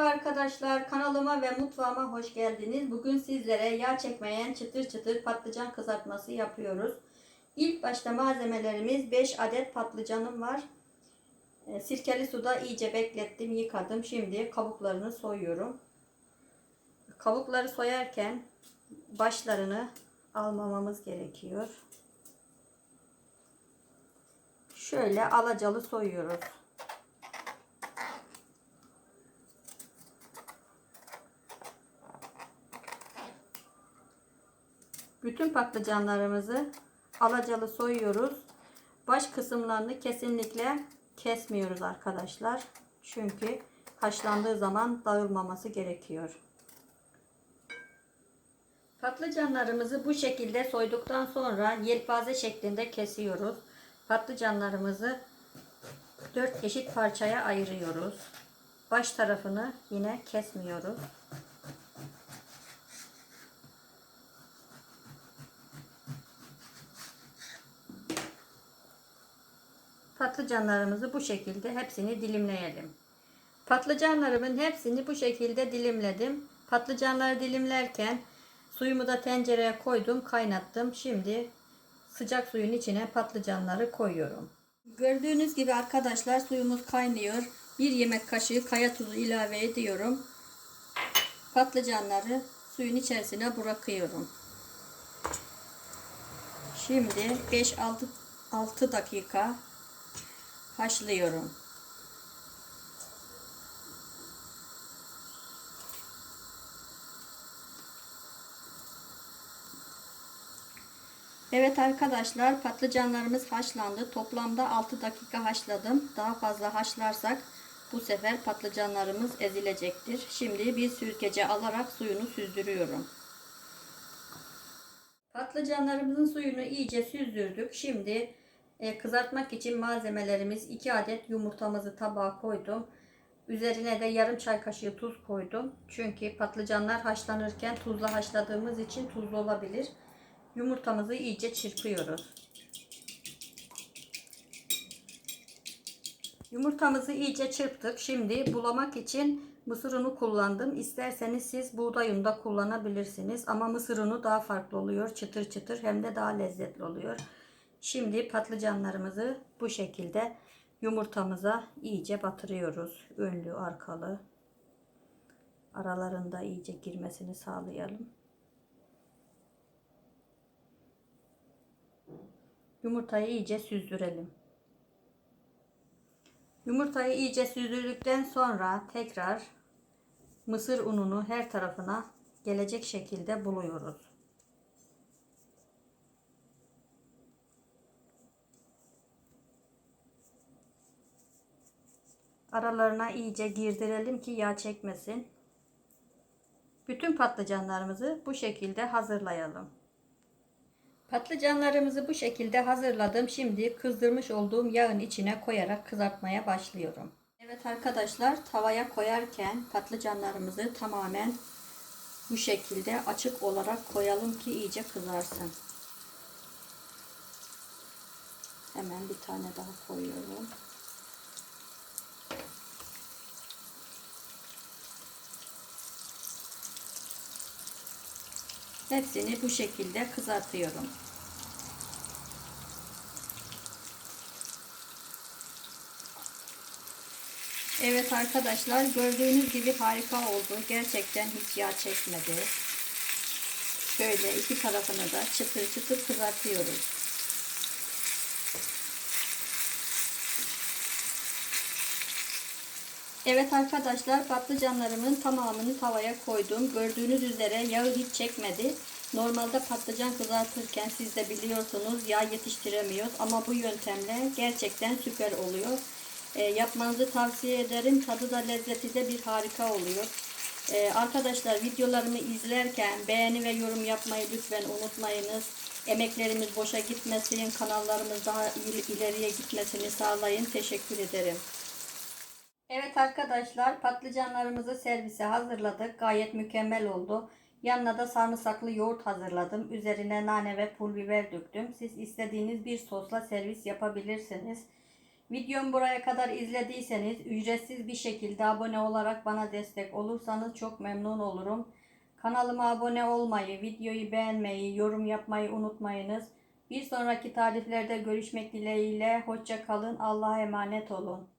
arkadaşlar kanalıma ve mutfağıma hoş geldiniz. Bugün sizlere yağ çekmeyen çıtır çıtır patlıcan kızartması yapıyoruz. İlk başta malzemelerimiz 5 adet patlıcanım var. E, Sirkeli suda iyice beklettim, yıkadım. Şimdi kabuklarını soyuyorum. Kabukları soyarken başlarını almamamız gerekiyor. Şöyle alacalı soyuyoruz. Bütün patlıcanlarımızı alacalı soyuyoruz. Baş kısımlarını kesinlikle kesmiyoruz arkadaşlar. Çünkü haşlandığı zaman dağılmaması gerekiyor. Patlıcanlarımızı bu şekilde soyduktan sonra yelpaze şeklinde kesiyoruz. Patlıcanlarımızı 4 eşit parçaya ayırıyoruz. Baş tarafını yine kesmiyoruz. Patlıcanlarımızı bu şekilde hepsini dilimleyelim. Patlıcanlarımın hepsini bu şekilde dilimledim. Patlıcanları dilimlerken suyumu da tencereye koydum, kaynattım. Şimdi sıcak suyun içine patlıcanları koyuyorum. Gördüğünüz gibi arkadaşlar suyumuz kaynıyor. Bir yemek kaşığı kaya tuzu ilave ediyorum. Patlıcanları suyun içerisine bırakıyorum. Şimdi 5-6 6 dakika haşlıyorum. Evet arkadaşlar patlıcanlarımız haşlandı. Toplamda 6 dakika haşladım. Daha fazla haşlarsak bu sefer patlıcanlarımız ezilecektir. Şimdi bir süzgece alarak suyunu süzdürüyorum. Patlıcanlarımızın suyunu iyice süzdürdük. Şimdi e, kızartmak için malzemelerimiz 2 adet yumurtamızı tabağa koydum. Üzerine de yarım çay kaşığı tuz koydum. Çünkü patlıcanlar haşlanırken tuzla haşladığımız için tuzlu olabilir. Yumurtamızı iyice çırpıyoruz. Yumurtamızı iyice çırptık. Şimdi bulamak için mısır unu kullandım. İsterseniz siz buğday unu da kullanabilirsiniz. Ama mısır unu daha farklı oluyor. Çıtır çıtır hem de daha lezzetli oluyor. Şimdi patlıcanlarımızı bu şekilde yumurtamıza iyice batırıyoruz. Önlü arkalı. Aralarında iyice girmesini sağlayalım. Yumurtayı iyice süzdürelim. Yumurtayı iyice süzdürdükten sonra tekrar mısır ununu her tarafına gelecek şekilde buluyoruz. Aralarına iyice girdirelim ki yağ çekmesin. Bütün patlıcanlarımızı bu şekilde hazırlayalım. Patlıcanlarımızı bu şekilde hazırladım. Şimdi kızdırmış olduğum yağın içine koyarak kızartmaya başlıyorum. Evet arkadaşlar tavaya koyarken patlıcanlarımızı tamamen bu şekilde açık olarak koyalım ki iyice kızarsın. Hemen bir tane daha koyuyorum. Hepsini bu şekilde kızartıyorum. Evet arkadaşlar gördüğünüz gibi harika oldu. Gerçekten hiç yağ çekmedi. Şöyle iki tarafını da çıtır çıtır kızartıyoruz. Evet arkadaşlar patlıcanlarımın tamamını tavaya koydum. Gördüğünüz üzere yağı hiç çekmedi. Normalde patlıcan kızartırken siz de biliyorsunuz yağ yetiştiremiyoruz. Ama bu yöntemle gerçekten süper oluyor. E, yapmanızı tavsiye ederim. Tadı da lezzeti de bir harika oluyor. E, arkadaşlar videolarımı izlerken beğeni ve yorum yapmayı lütfen unutmayınız. Emeklerimiz boşa gitmesin. Kanallarımız daha ileriye gitmesini sağlayın. Teşekkür ederim. Evet arkadaşlar patlıcanlarımızı servise hazırladık. Gayet mükemmel oldu. Yanına da sarımsaklı yoğurt hazırladım. Üzerine nane ve pul biber döktüm. Siz istediğiniz bir sosla servis yapabilirsiniz. Videomu buraya kadar izlediyseniz ücretsiz bir şekilde abone olarak bana destek olursanız çok memnun olurum. Kanalıma abone olmayı, videoyu beğenmeyi, yorum yapmayı unutmayınız. Bir sonraki tariflerde görüşmek dileğiyle. Hoşça kalın. Allah'a emanet olun.